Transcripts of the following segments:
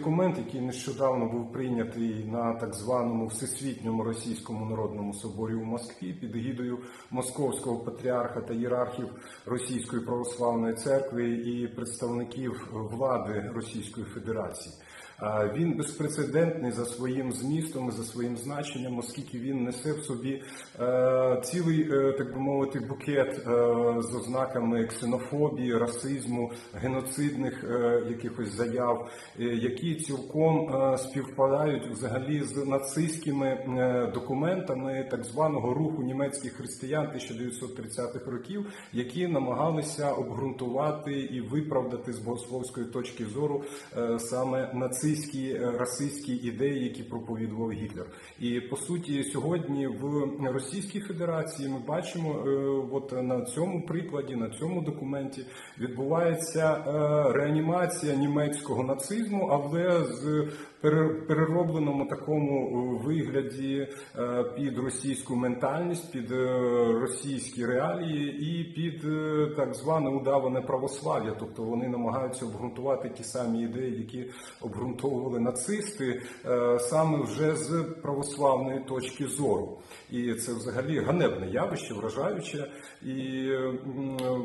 Документ, який нещодавно був прийнятий на так званому Всесвітньому Російському народному соборі у Москві під гідою Московського патріарха та ієрархів Російської православної церкви і представників влади Російської Федерації. Він безпрецедентний за своїм змістом за своїм значенням, оскільки він несе в собі е, цілий, е, так би мовити, букет е, з ознаками ксенофобії, расизму, геноцидних якихось заяв, які цілком співпадають взагалі з нацистськими документами так званого руху німецьких християн 1930-х років, які намагалися обґрунтувати і виправдати з богословської точки зору саме нацистські е, расистські ідеї, які проповідував Гітлер. І по суті, сьогодні в Російській Федерації ми бачимо, е, от на цьому прикладі, на цьому документі відбувається е, реанімація німецького нацизму, але з переробленому такому вигляді під російську ментальність, під російські реалії і під так зване удаване православ'я. Тобто вони намагаються обґрунтувати ті самі ідеї, які обґрунтовували нацисти, е, саме вже з православної точки зору. І це взагалі ганебне явище, вражаюче. І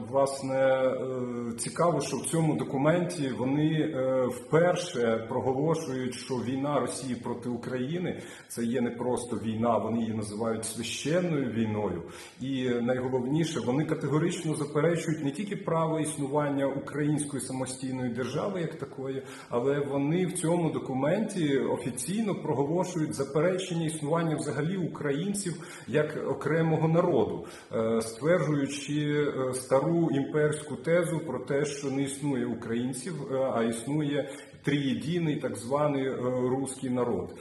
власне е, цікаво, що в цьому документі вони е, вперше проголошують, що війна Росії проти України це є не просто війна, вони її називають священною війною. І найголовніше, вони категорично заперечують не тільки право існування української самостійної держави як такої, але вони в цьому документі офіційно проголошують заперечення існування взагалі українців як окремого народу, е, стверджуючи е, стару імперську тезу про те, що не існує українців, е, а існує триєдиний так званий руський народ,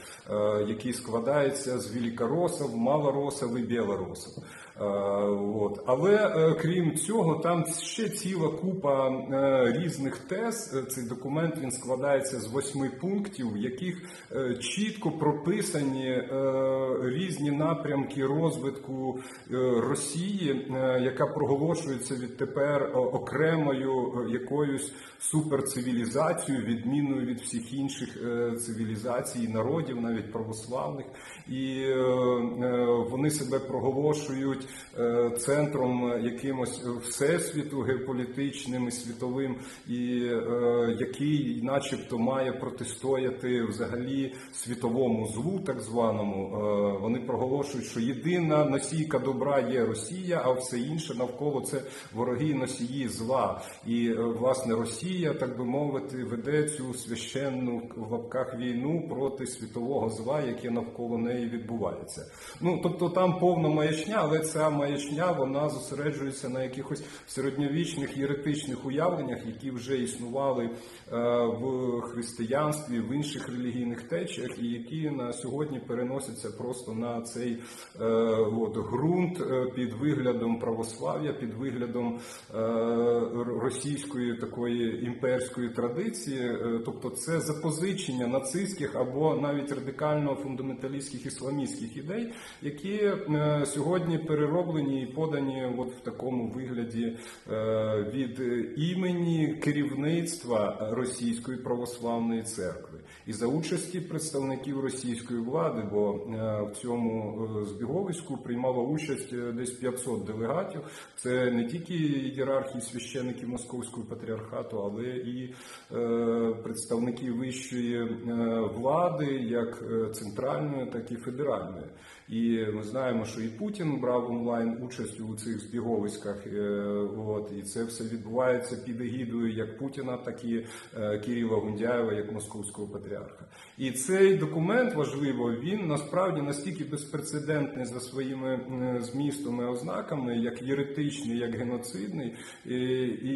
який складається з великоросів, малоросів і білоросів. Е, От. Але крім цього, там ще ціла купа різних тез. Цей документ він складається з восьми пунктів, в яких чітко прописані різні напрямки розвитку е, Росії, е, яка проголошується відтепер о- окремою е, якоюсь суперцивілізацією, відмінною від всіх інших е, цивілізацій, народів, навіть православних, і е, е, вони себе проголошують е, центром якимось всесвіту геополітичним і світовим, і е, який, начебто, має протистояти взагалі світовому злу, так званому. Е, Вони проголошують, що єдина носійка добра є Росія, а все інше навколо це вороги носії зла. І е, власне Росія, так би мовити, веде цю священну в лапках війну проти світового зла, яке навколо неї відбувається. Ну тобто там повна маячня, але ця маячня вона зосереджується на якихось середньовічних єретичних уявленнях, які вже існували е, в християнстві, в інших релігійних течіях, і які на сьогодні переносяться просто на цей от, ґрунт е, під виглядом православ'я, під виглядом е, російської такої імперської традиції, Е, тобто це запозичення нацистських або навіть радикально фундаменталістських ісламістських ідей, які е, сьогодні перероблені і подані от в такому вигляді е, від імені керівництва Російської православної церкви і за участі представників російської влади, бо е, в цьому е, збіговиську приймало участь е, десь 500 делегатів. Це не тільки ієрархії священиків Московського патріархату, але і представники вищої влади, як центральної, так і федеральної. І ми знаємо, що і Путін брав онлайн участь у цих збіговиськах. е, От і це все відбувається під егідою як Путіна, так і е, Кирила Гундяєва, як московського патріарха. І цей документ важливо, він насправді настільки безпрецедентний за своїми змістом і ознаками, як єретичний, як геноцидний, і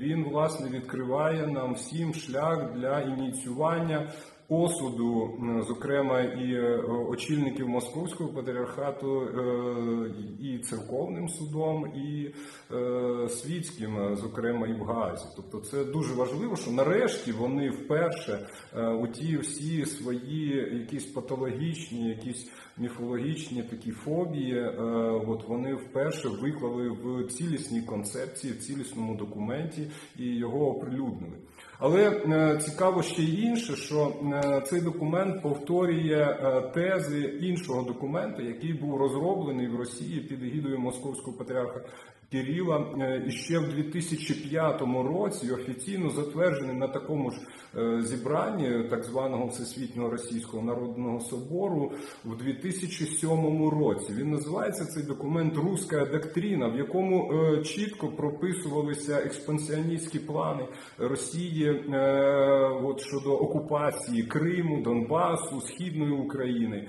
він власне відкриває нам всім шлях для ініціювання осуду, зокрема і е, очільників московського патріархату е, і церковним судом, і е, світським, зокрема і в Гаазі. Тобто, це дуже важливо, що нарешті вони вперше у ті всі свої якісь патологічні, якісь міфологічні такі фобії, от вони вперше виклали в цілісній концепції, в цілісному документі і його оприлюднили. Але е, цікаво ще й інше, що е, цей документ повторює е, тези іншого документу, який був розроблений в Росії під егідою Московського патріарха Кирила е, ще в 2005 році офіційно затверджений на такому ж е, зібранні так званого Всесвітнього Російського народного собору в 2007 році. Він називається цей документ Руська доктрина, в якому е, чітко прописувалися експансіоністські плани Росії от щодо окупації Криму, Донбасу, Східної України,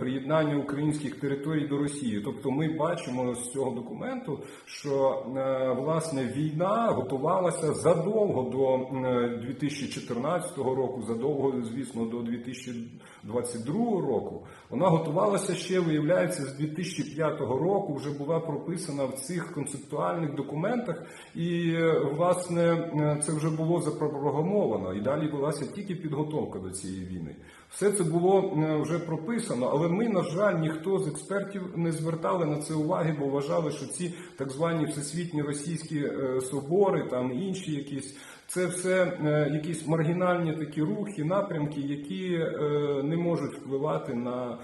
приєднання українських територій до Росії. Тобто, ми бачимо з цього документу, що е, власне війна готувалася задовго до е, 2014 року, задовго, звісно, до 2022 року. Вона готувалася ще, виявляється, з 2005 року. Вже була прописана в цих концептуальних документах, і е, власне е, це вже було запрограмовано. І далі велася тільки підготовка до цієї війни. Все це було е, вже прописано, але ми, на жаль, ніхто з експертів не звертали на це уваги, бо вважали, що ці так звані всесвітні російські е, собори, там інші якісь. Це все е, якісь маргінальні такі рухи, напрямки, які е, не можуть впливати на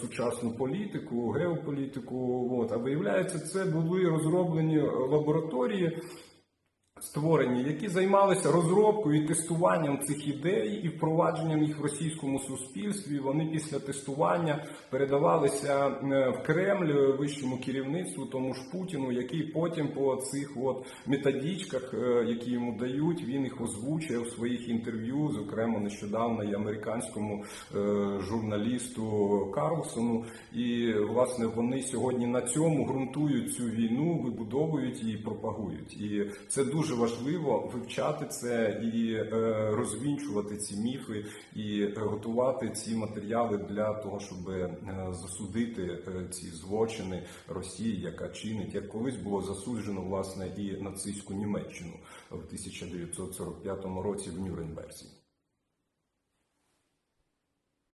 сучасну політику, геополітику. От. А виявляється, це були розроблені лабораторії. Створені, які займалися розробкою і тестуванням цих ідей і впровадженням їх в російському суспільстві. Вони після тестування передавалися е, в Кремль е, вищому керівництву, тому ж Путіну, який потім по цих от методичках, е, які йому дають, він їх озвучує в своїх інтерв'ю, зокрема нещодавно і американському журналісту Карлсону. І власне вони сьогодні на цьому ґрунтують цю війну, вибудовують її, пропагують. І це дуже важливо вивчати це і е, розвінчувати ці міфи, і е, готувати ці матеріали для того, щоб е, засудити ці злочини Росії, яка чинить, як колись було засуджено власне і нацистську Німеччину в 1945 році в Нюрнберзі.